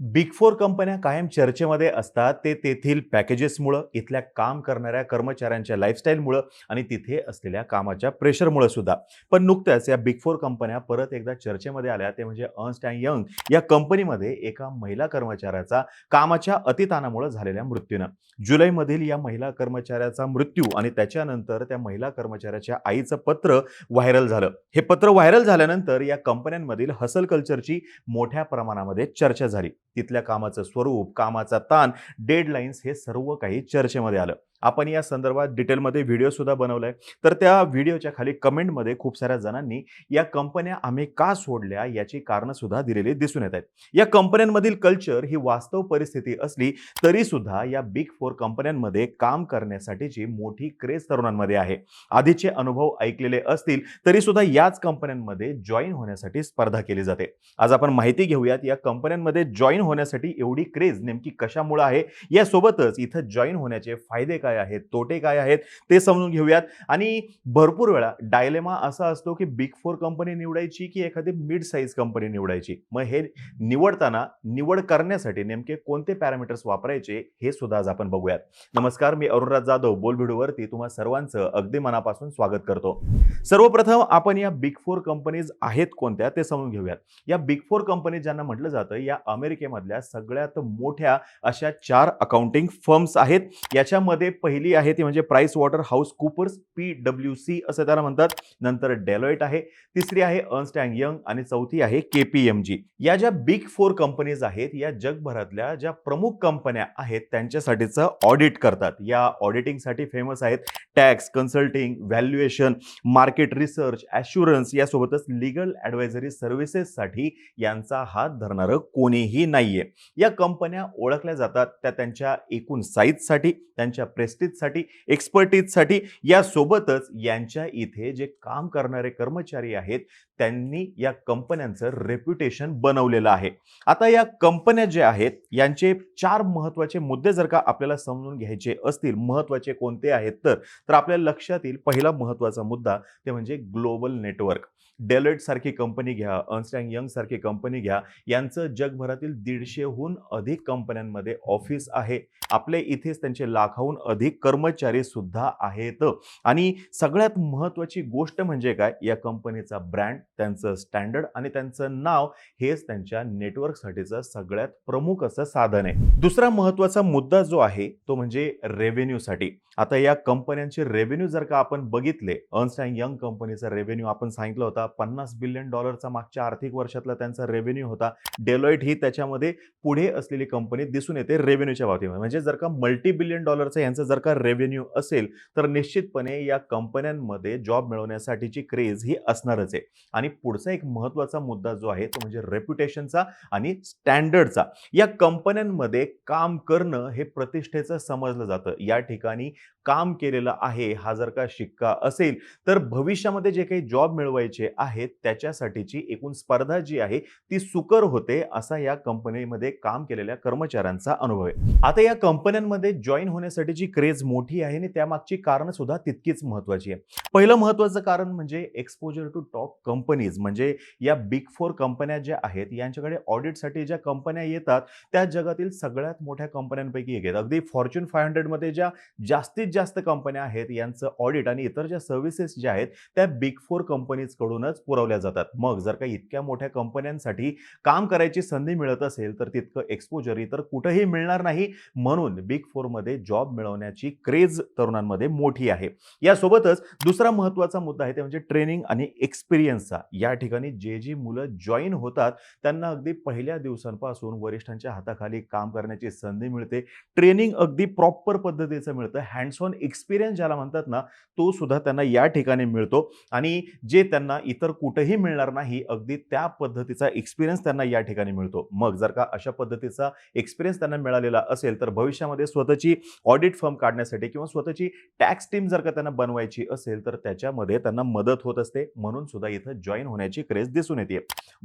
Big four कंपन्या कायम चर्चेमध्ये असतात. ते तेथील पॅकेजेसमुळं इथल्या काम करणाऱ्या कर्मचाऱ्यांच्या लाईफस्टाईलमुळं आणि तिथे असलेल्या कामाच्या प्रेशरमुळं सुद्धा. पण नुकत्याच या बिग फोर कंपन्या परत एकदा चर्चेमध्ये आल्या. ते म्हणजे अर्न्स्ट अँड यंग या कंपनीमध्ये एका महिला कर्मचाऱ्याचा कामाच्या अतितानामुळं झालेल्या मृत्यूनं. जुलैमधील या महिला कर्मचाऱ्याचा मृत्यू आणि त्याच्यानंतर त्या महिला कर्मचाऱ्याच्या आईचं पत्र व्हायरल झालं. हे पत्र व्हायरल झाल्यानंतर या कंपन्यांमधील हसल कल्चरची मोठ्या प्रमाणामध्ये चर्चा झाली. तिथल्या कामाचं स्वरूप कामाचा ताण डेडलाईन्स हे सर्व काही चर्चेमध्ये आलं. आपण या संदर्भात डिटेलमध्ये व्हिडिओ सुद्धा बनवलाय. तर त्या व्हिडिओच्या खाली कमेंटमध्ये खूप साऱ्या जणांनी या कंपन्या आम्ही का सोडल्या याची कारणं सुद्धा दिलेली दिसून येत आहेत. या कंपन्यांमधील कल्चर ही वास्तव परिस्थिती असली तरी सुद्धा या बिग फोर कंपन्यांमध्ये काम करण्यासाठीची मोठी क्रेज तरुणांमध्ये आहे. आधीचे अनुभव ऐकलेले असतील तरी सुद्धा याच कंपन्यांमध्ये जॉईन होण्यासाठी स्पर्धा केली जाते. आज आपण माहिती घेऊयात या कंपन्यांमध्ये जॉईन होण्यासाठी एवढी क्रेज नेमकी कशामुळे आहे? यासोबतच इथं जॉईन होण्याचे फायदे काय काय आहेत तोटे काय आहेत ते समजून घेऊयात. आणि भरपूर वेळा डायलेमा असा असतो की बिग फोर कंपनी निवडायची की एखादी मिड साईज कंपनी निवडायची. मग हे निवडताना निवड करण्यासाठी नेमके कोणते पॅरामीटर्स वापरायचे हे सुद्धा आज आपण बघूयात. नमस्कार मी अरुणराज जाधव बोलभिडूवरती तुम्हा सर्वांचं अगदी मनापासून स्वागत करतो. सर्वप्रथम आपण या बिग फोर कंपनीज आहेत कोणत्या ते समजून घेऊयात. या बिग फोर कंपनी ज्यांना म्हटलं जातं या अमेरिकेमधल्या सगळ्यात मोठ्या अशा चार अकाउंटिंग फर्म्स आहेत. याच्यामध्ये पहिली आहे ती म्हणजे Pricewaterhouse Coopers P W C असं त्याला म्हणतात. नंतर डेलॉइट आहे. तिसरी आहे अर्न्स्ट अँड यंग आणि चौथी आहे के पी एम जी. या ज्या बिग फोर कंपनीज आहेत या जगभरातल्या ज्या प्रमुख कंपन्या आहेत त्यांच्यासाठीचं ऑडिट करतात. या ऑडिटिंगसाठी फेमस आहेत tax consulting valuation market research assurance यासोबतच लिगल ॲडवायझरी सर्व्हिसेससाठी यांचा हात धरणारं कोणीही नाहीये. या कंपन्या ओळखल्या जातात त्या त्यांच्या एकूण साईजसाठी त्यांच्या प्रेस्टिजसाठी एक्सपर्टीजसाठी यासोबतच यांच्या इथे जे काम करणारे कर्मचारी आहेत त्यांनी या कंपन्यांचं रेप्युटेशन बनवलेलं आहे. आता या कंपन्या ज्या आहेत यांचे चार महत्त्वाचे मुद्दे जर का आपल्याला समजून घ्यायचे असतील महत्त्वाचे कोणते आहेत तर तर आपल्या लक्षात येईल पहिला महत्त्वाचा मुद्दा ते म्हणजे ग्लोबल नेटवर्क. डेलॉइट सारखी कंपनी घ्या अर्न्स्ट अँड यंग सारखी कंपनी घ्या यांचं जगभरातील दीडशेहून अधिक कंपन्यांमध्ये ऑफिस आहे. आपल्या इथेच त्यांचे लाखाहून अधिक कर्मचारी सुद्धा आहेत. आणि सगळ्यात महत्त्वाची गोष्ट म्हणजे काय? या कंपनीचा ब्रँड त्यांचं स्टँडर्ड आणि त्यांचं नाव हेच त्यांच्या नेटवर्कसाठीचं सगळ्यात प्रमुख असं साधन आहे. दुसरा महत्त्वाचा मुद्दा जो आहे तो म्हणजे रेव्हेन्यूसाठी. आता या कंपन्यांचे रेव्हेन्यू जर का आपण बघितले अर्न्स्ट अँड यंग कंपनीचा रेव्हेन्यू आपण सांगितलं होता पन्नास बिलियन डॉलरचा मागच्या आर्थिक वर्षातला त्यांचा रेव्हेन्यू होता. डेलॉइट ही त्याच्यामध्ये पुढे असलेली कंपनी दिसून येते रेव्हेन्यूच्या बाबतीमध्ये. म्हणजे जर का मल्टी बिलियन डॉलरचा यांचा जर का रेव्हेन्यू असेल तर निश्चितपणे या कंपन्यांमध्ये जॉब मिळवण्यासाठीची क्रेज ही असणारच आहे. आणि पुढचा एक महत्त्वाचा मुद्दा जो आहे तो म्हणजे रेप्युटेशनचा आणि स्टँडर्डचा या कंपन्यांमध्ये काम करणं हे प्रतिष्ठेचं समजलं जातं. या ठिकाणी काम केलेलं आहे हा जर का शिक्का असेल तर भविष्यामध्ये जे काही जॉब मिळवायचे आहेत त्याच्यासाठीची एकूण स्पर्धा जी आहे ती सुकर होते असा या कंपनीमध्ये काम केलेल्या कर्मचाऱ्यांचा अनुभव आहे. आता या कंपन्यांमध्ये जॉईन होण्यासाठीची क्रेज मोठी आहे आणि त्यामागची कारण सुद्धा तितकीच महत्वाची आहे. पहिलं महत्वाचं कारण म्हणजे एक्सपोजर टू टॉप कंपनीज म्हणजे या बिग फोर कंपन्या ज्या आहेत यांच्याकडे ऑडिटसाठी ज्या कंपन्या येतात त्या जगातील सगळ्यात मोठ्या कंपन्यांपैकी एक आहेत. अगदी फॉर्च्यून फाय हंड्रेडमध्ये ज्या जास्तीत जास्त कंपन्या आहेत यांचं ऑडिट आणि इतर ज्या सर्व्हिसेस ज्या आहेत त्या बिग फोर कंपनीजकडून कंपनीजकडूनच पुरवल्या जातात. मग जर का इतक्या मोठ्या कंपन्यांसाठी काम करायची संधी मिळत असेल तर तितकं एक्सपोजर इतर कुठंही मिळणार नाही. म्हणून बिग फोरमध्ये जॉब मिळवण्याची क्रेज तरुणांमध्ये मोठी आहे. यासोबतच दुसरा महत्त्वाचा मुद्दा आहे ते म्हणजे ट्रेनिंग आणि एक्सपिरियन्सचा या ठिकाणी जे जी मुलं जॉईन होतात त्यांना अगदी पहिल्या दिवसांपासून वरिष्ठांच्या हाताखाली काम करण्याची संधी मिळते. ट्रेनिंग अगदी प्रॉपर पद्धतीचं मिळतं. हँड्स ऑन एक्सपिरियन्स ज्याला म्हणतात ना तो सुद्धा त्यांना या ठिकाणी मिळतो. आणि जे त्यांना इतर कुठेही मिळणार नाही अगदी त्या पद्धतीचा एक्सपिरियन्स त्यांना या ठिकाणी मिळतो. मग जर का अशा पद्धतीचा एक्सपिरियन्स त्यांना मिळालेला असेल तर भविष्यामध्ये स्वतःची ऑडिट फर्म काढण्यासाठी किंवा स्वतःची टॅक्स टीम जर का त्यांना बनवायची असेल तर त्याच्यामध्ये त्यांना मदत होत असते. म्हणून सुद्धा इथं जॉईन होण्याची क्रेज दिसून येते.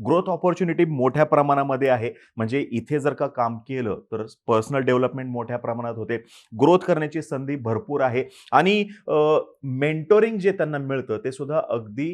ग्रोथ ऑपॉर्च्युनिटी मोठ्या प्रमाणामध्ये आहे. म्हणजे इथे जर का काम केलं तर पर्सनल डेव्हलपमेंट मोठ्या प्रमाणात होते. ग्रोथ करण्याची संधी भरपूर आहे. आणि मेंटोरिंग जे त्यांना मिळतं ते सुद्धा अगदी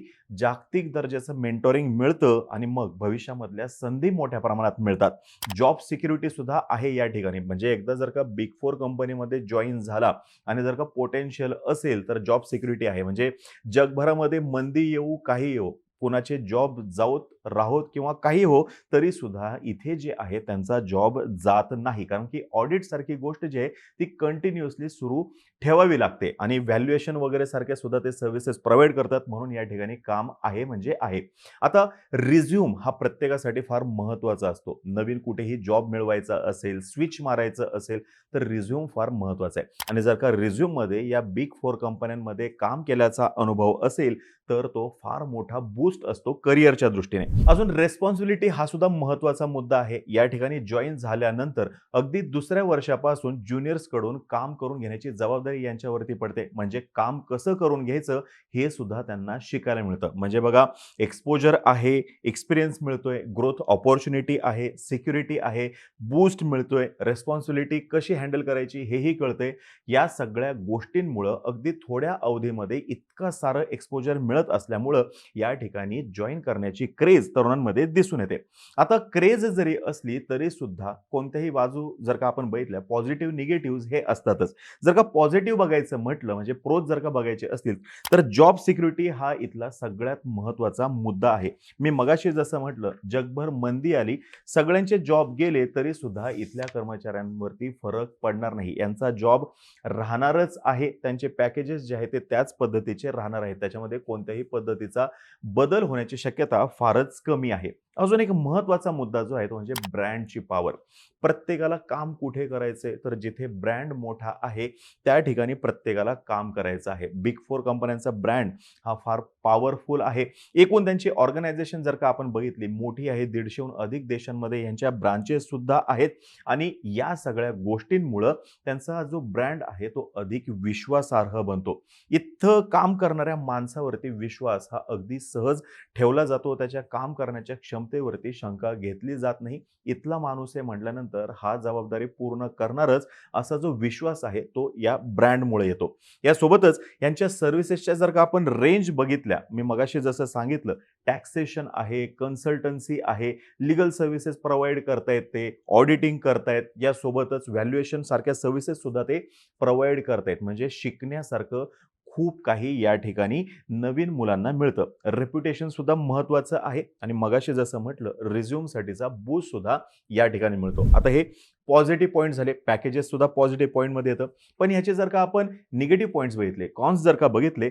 जागतिक दर्जाचं मेंटोरिंग मिळतं आणि मग भविष्यामधल्या संधी मोठ्या प्रमाणात मिळतात. जॉब सिक्युरिटी सुद्धा आहे या ठिकाणी. म्हणजे एकदा जर का बिग फोर कंपनीमध्ये जॉईन झाला आणि जर का पोटेन्शियल असेल तर जॉब सिक्युरिटी आहे. म्हणजे जगभरामध्ये मंदी येऊ काही येऊ कोणाचे जॉब जाऊत राहोत किंवा काही हो तरी सुद्धा इथे जे आहे त्यांचा जॉब जात नाही. कारण की ऑडिट सारखी गोष्ट जी आहे ती कंटिन्युअसली सुरू ठेवावी लागते. आणि व्हॅल्युएशन वगैरे सारख्या सुद्धा ते सर्व्हिसेस प्रोव्हाइड करतात. म्हणून या ठिकाणी काम आहे म्हणजे आहे. आता रिझ्यूम हा प्रत्येकासाठी फार महत्त्वाचा असतो. नवीन कुठेही जॉब मिळवायचा असेल स्विच मारायचं असेल तर रिझ्यूम फार महत्त्वाचा आहे. आणि जर का रिझ्यूममध्ये या बिग फोर कंपन्यांमध्ये काम केल्याचा अनुभव असेल तर तो फार मोठा बूस्ट असतो करिअरच्या दृष्टीने. अजून रेस्पॉन्सिबिलिटी हा सुद्धा महत्त्वाचा मुद्दा आहे. या ठिकाणी जॉईन झाल्यानंतर अगदी दुसऱ्या वर्षापासून ज्युनियर्सकडून काम करून घेण्याची जबाबदारी यांच्यावरती पडते. म्हणजे काम कसं करून घ्यायचं हे सुद्धा त्यांना शिकायला मिळतं. म्हणजे बघा एक्सपोजर आहे एक्सपिरियन्स मिळतोय ग्रोथ ऑपॉर्च्युनिटी आहे सिक्युरिटी आहे बूस्ट मिळतोय रेस्पॉन्सिबिलिटी कशी हँडल करायची हेही कळते. या सगळ्या गोष्टींमुळं अगदी थोड्या अवधीमध्ये इतकं सारं एक्सपोजर मिळत असल्यामुळं या ठिकाणी जॉईन करण्याची क्रेज तरुणांमध्ये दिसून येते. आता क्रेज जरी असली तरी सुद्धा कोणत्याही बाजू जर का आपण बघितल्या पॉझिटिव्ह निगेटिव्ह हे असतातच. जर का पॉझिटिव्ह बघायचं म्हटलं म्हणजे प्रोज जर का बघायचे असतील तर जॉब सिक्युरिटी हा इथला सगळ्यात महत्त्वाचा मुद्दा आहे. मी मगाशी जसं म्हटलं जगभर मंदी आली सगळ्यांचे जॉब गेले तरी सुद्धा इथल्या कर्मचाऱ्यांवरती फरक पडणार नाही. यांचा जॉब राहणारच आहे त्यांचे पॅकेजेस जे आहेत ते त्याच पद्धतीचे राहणार आहेत. त्याच्यामध्ये कोणत्याही पद्धतीचा बदल होण्याची शक्यता फारच कमी आहे अजून एक महत्त्वाचा मुद्दा जो आहे तो म्हणजे ब्रँडची पॉवर प्रत्येकाला काम कुठे करायचंय? तर जिथे ब्रँड मोठा आहे त्या ठिकाणी प्रत्येकाला काम करायचं आहे. बिग फोर कंपन्यांचा ब्रँड हा फार पॉवरफुल आहे. एकूण त्यांची ऑर्गनायझेशन जर का आपण बघितली मोठी आहे दीडशेहून अधिक देशांमध्ये यांच्या ब्रांचेस सुद्धा आहेत. आणि या सगळ्या गोष्टींमुळं त्यांचा जो ब्रँड आहे तो अधिक विश्वासार्ह बनतो. इथं काम करणाऱ्या माणसावरती विश्वास हा अगदी सहज ठेवला जातो. त्याच्या काम करण्याच्या क्षमतेवरती शंका घेतली जात नाही. इथला माणूस हे म्हटल्यानंतर हा जबाबदारी पूर्ण करणारच असा जो विश्वास आहे तो या ब्रँडमुळे येतो. यासोबतच यांच्या सर्व्हिसेसच्या जर का आपण रेंज बघितल्या मी मगाशी जसं सांगितलं टॅक्सेशन आहे कन्सल्टन्सी आहे लिगल सर्व्हिसेस प्रोव्हाइड करता ते ऑडिटिंग करतायत यासोबतच व्हॅल्युएशन सारख्या सर्व्हिसेस सुद्धा ते प्रोव्हाइड करतायत. म्हणजे शिकण्यासारखं खूप काही या ठिकाणी नवीन मुलांना मिळतं. रेप्युटेशन सुद्धा महत्त्वाचं आहे आणि मगाशी जसं म्हटलं रिझ्यूमसाठीचा बूस्ट सुद्धा या ठिकाणी मिळतो. आता हे पॉझिटिव्ह पॉईंट झाले पॅकेजेस सुद्धा पॉझिटिव्ह पॉईंटमध्ये येतं. पण ह्याचे जर का आपण निगेटिव्ह पॉईंट्स बघितले कॉन्स जर का बघितले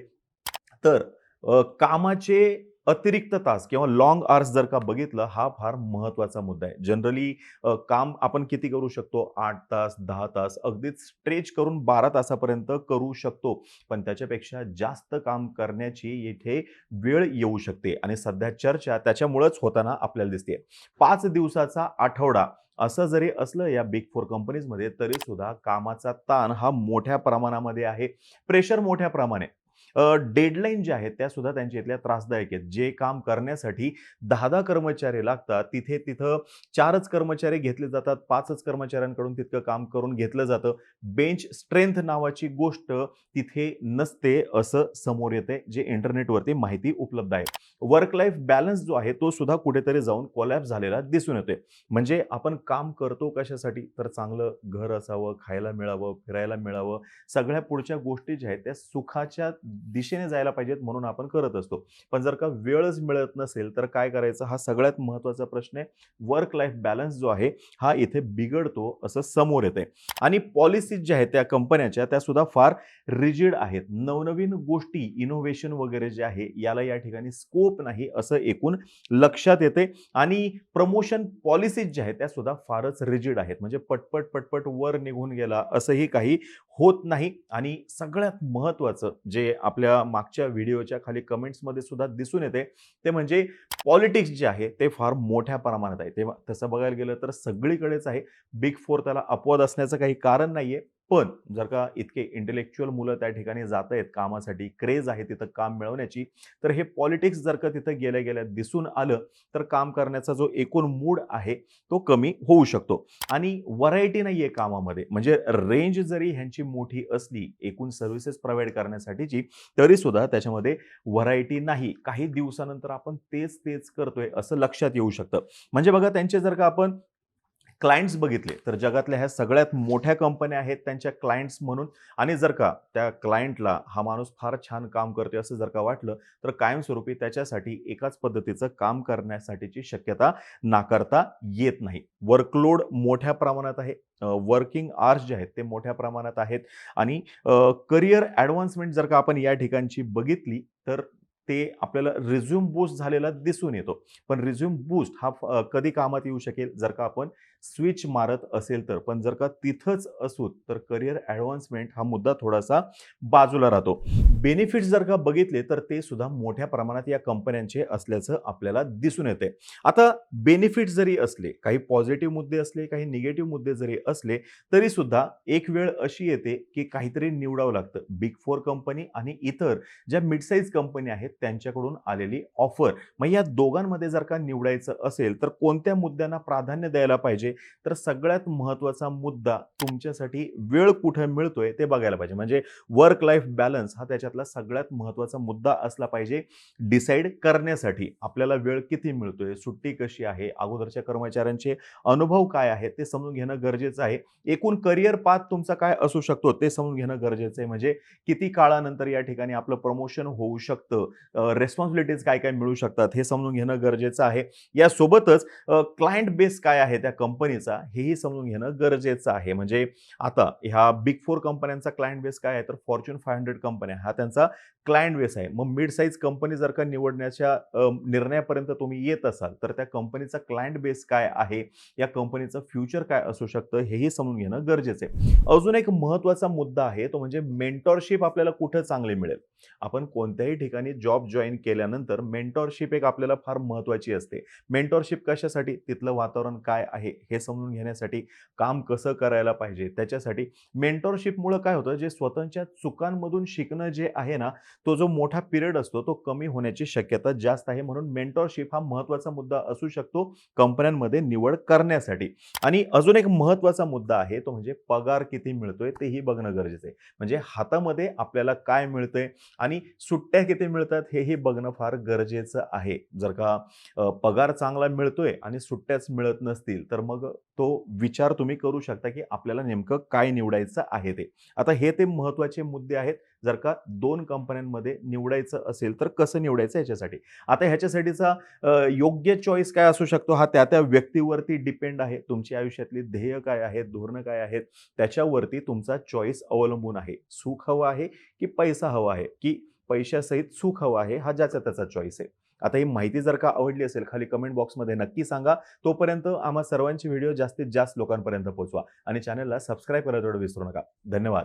तर कामाचे अतिरिक्त तास किंवा लॉंग आर्स जर का बघितलं हा फार महत्त्वाचा मुद्दा आहे. जनरली काम आपण किती करू शकतो? आठ तास दहा तास अगदीच स्ट्रेच करून बारा तासापर्यंत करू शकतो. पण त्याच्यापेक्षा जास्त काम करण्याची येथे वेळ येऊ शकते. आणि सध्या चर्चा त्याच्यामुळेच होताना आपल्याला दिसते. पाच दिवसाचा आठवडा असं जरी असलं या बिग फोर कंपनीजमध्ये तरी सुद्धा कामाचा ताण हा मोठ्या प्रमाणामध्ये आहे. प्रेशर मोठ्या प्रमाणे डेडलाईन ज्या आहेत त्या सुद्धा त्यांच्या इथल्या त्रासदायक आहेत. जे काम करण्यासाठी दहा दहा कर्मचारी लागतात तिथे तिथं चारच कर्मचारी घेतले जातात पाचच कर्मचाऱ्यांकडून तितकं काम करून घेतलं जातं. बेंच स्ट्रेंथ नावाची गोष्ट तिथे नसते असं समोर येते जे इंटरनेटवरती माहिती उपलब्ध आहे. वर्क लाईफ बॅलन्स जो आहे तो सुद्धा कुठेतरी जाऊन कोलॅप झालेला दिसून येतोय. म्हणजे आपण काम करतो कशासाठी? तर चांगलं घर असावं खायला मिळावं फिरायला मिळावं. सगळ्या पुढच्या गोष्टी ज्या आहेत त्या सुखाच्या दिशेने जायला पाहिजेत म्हणून आपण करत असतो. पण जर का वेळच मिळत नसेल तर काय करायचं? हा सगळ्यात महत्त्वाचा प्रश्न आहे. वर्क लाईफ बॅलन्स जो आहे हा इथे बिघडतो असं समोर येते आणि पॉलिसीज ज्या आहेत त्या कंपन्याच्या त्या सुद्धा फार रिजिड आहेत. नवनवीन गोष्टी इनोव्हेशन वगैरे जे आहे याला या ठिकाणी स्कोप नाही असं एकूण लक्षात येते आणि प्रमोशन पॉलिसीज ज्या आहेत त्या सुद्धा फारच रिजिड आहेत. म्हणजे पटपट पटपट वर निघून गेला असंही काही होत नाही. आणि सगळ्यात महत्त्वाचं जे आपल्या मागच्या व्हिडिओच्या खाली कमेंट्समध्ये सुद्धा दिसून येते. ते म्हणजे पॉलिटिक्स जे आहे ते फार मोठ्या प्रमाणात आहे. तेव्हा तसं बघायला गेलं तर सगळीकडेच आहे. बिग फोर त्याला अपवाद असण्याचं काही कारण नाही आहे पण जर का इतके इंटेलेक्च्युअल मुलं त्या ठिकाणी जात आहेत कामासाठी क्रेज आहे तिथं काम मिळवण्याची तर हे पॉलिटिक्स जर का तिथं गेल्या गेल्या दिसून आलं तर काम करण्याचा जो एकूण मूड आहे तो कमी होऊ शकतो. आणि व्हरायटी नाही आहे कामामध्ये. म्हणजे रेंज जरी ह्यांची मोठी असली एकूण सर्व्हिसेस प्रोव्हाइड करण्यासाठीची तरी सुद्धा त्याच्यामध्ये व्हरायटी नाही. काही दिवसानंतर आपण तेच तेच करतोय असं लक्षात येऊ शकतं. म्हणजे बघा त्यांचे जर का आपण क्लायंट्स बघितले तर जगातल्या ह्या सगळ्यात मोठ्या कंपन्या आहेत त्यांच्या क्लायंट्स म्हणून. आणि जर का त्या क्लायंटला हा माणूस फार छान काम करतोय असं जर का वाटलं तर कायमस्वरूपी त्याच्यासाठी एकाच पद्धतीचं काम करण्यासाठीची शक्यता नाकारता येत नाही. वर्कलोड मोठ्या प्रमाणात आहे. वर्किंग आर्स जे आहेत ते मोठ्या प्रमाणात आहेत. आणि करिअर ॲडव्हान्समेंट जर का आपण या ठिकाणची बघितली तर ते आपल्याला रिझ्यूम बूस्ट झालेला दिसून येतो. पण रिझ्यूम बूस्ट हा फ- कधी कामात येऊ शकेल? जर का आपण स्विच मारत असेल तर. पण जर का तिथंच असू तर करिअर ॲडव्हान्समेंट हा मुद्दा थोडासा बाजूला राहतो. बेनिफिट्स जर का बघितले तर ते सुद्धा मोठ्या प्रमाणात या कंपन्यांचे असल्याचं आपल्याला दिसून येते. आता बेनिफिट जरी असले काही पॉझिटिव्ह मुद्दे असले काही निगेटिव्ह मुद्दे जरी असले तरी सुद्धा एक वेळ अशी येते की काहीतरी निवडावं लागतं. बिग फोर कंपनी आणि इतर ज्या मिडसाईज कंपनी आहेत त्यांच्याकडून आलेली ऑफर मग या दोघांमध्ये जर का निवडायचं असेल तर कोणत्या मुद्द्यांना प्राधान्य द्यायला पाहिजे? तर सगळ्यात महत्त्वाचा मुद्दा तुमच्यासाठी वेळ कुठे मिळतोय ते बघायला पाहिजे. म्हणजे वर्क लाईफ बॅलन्स हा त्याच्यातला सगळ्यात महत्त्वाचा मुद्दा असला पाहिजे डिसाईड करण्यासाठी. आपल्याला वेळ किती मिळतोय सुट्टी कशी आहे अगोदरच्या कर्मचाऱ्यांचे अनुभव काय आहेत ते समजून घेणं गरजेचं आहे. एकूण करिअर पाथ तुमचा काय असू शकतो ते समजून घेणं गरजेचं आहे. म्हणजे किती काळानंतर या ठिकाणी आपलं प्रमोशन होऊ शकतं रेस्पॉन्सिबिलिटीज काय काय मिळू शकतात हे समजून घेणं गरजेचं आहे. यासोबतच क्लायंट बेस काय आहे त्या कंपनी कंपनीचा हेही समजून घेणं गरजेचं आहे. म्हणजे आता ह्या बिग फोर कंपन्यांचा क्लायंट बेस काय आहे? तर फॉर्च्यून फाय हंड्रेड कंपन्या हा त्यांचा क्लायंट बेस आहे. मग मिड साईज कंपनी जर का निवडण्याच्या निर्णयापर्यंत तुम्ही येत असाल तर त्या कंपनीचा क्लायंट बेस काय आहे? या कंपनीचं फ्युचर काय असू शकतं? हेही समजून घेणं गरजेचं आहे. अजून एक महत्त्वाचा मुद्दा आहे तो म्हणजे मेंटॉरशिप आपल्याला कुठं चांगली मिळेल? आपण कोणत्याही ठिकाणी जॉब जॉईन केल्यानंतर मेंटॉरशिप एक आपल्याला फार महत्त्वाची असते. मेंटॉरशिप कशासाठी? तिथलं वातावरण काय आहे? हे समजून घेण्यासाठी काम कसं करायला पाहिजे? त्याच्यासाठी मेंटॉरशिपमुळं काय होतं? जे स्वतःच्या चुकांमधून शिकणं जे आहे ना तो जो मोठा पिरियड असतो तो कमी होण्याची शक्यता जास्त आहे. म्हणून मेंटॉरशिप हा महत्त्वाचा मुद्दा असू शकतो कंपन्यांमध्ये निवड करण्यासाठी. आणि अजून एक महत्त्वाचा मुद्दा आहे तो म्हणजे पगार किती मिळतोय तेही बघणं गरजेचं आहे. म्हणजे हातामध्ये आपल्याला काय मिळतंय आणि सुट्ट्या किती मिळतात हेही बघणं फार गरजेचं आहे. जर का पगार चांगला मिळतोय आणि सुट्ट्याच मिळत नसतील तर मग तो विचार तुम्ही करू शकता की आपल्याला नेमकं काय निवडायचं आहे ते. आता हे ते महत्त्वाचे मुद्दे आहेत. जर का दोन कंपन्यांमध्ये निवडायचं असेल तर कसं निवडायचं याच्यासाठी आता ह्याच्यासाठीचा योग्य चॉईस काय असू शकतो? हा त्या त्या व्यक्तीवरती डिपेंड आहे. तुमची आयुष्यातली ध्येय काय आहेत? धोरणं काय आहेत? त्याच्यावरती तुमचा चॉईस अवलंबून आहे. सुख हवं आहे की पैसा हवा आहे? की पैशासहित सुख हवं आहे? हा ज्याचा त्याचा चॉईस आहे. आता ही माहिती जर का आवडली असेल खाली कमेंट बॉक्समध्ये नक्की सांगा. तोपर्यंत आम्हा सर्वांची व्हिडिओ जास्तीत जास्त लोकांपर्यंत पोहोचवा. आणि चॅनलला सबस्क्राईब करायला थोडं विसरू नका. धन्यवाद.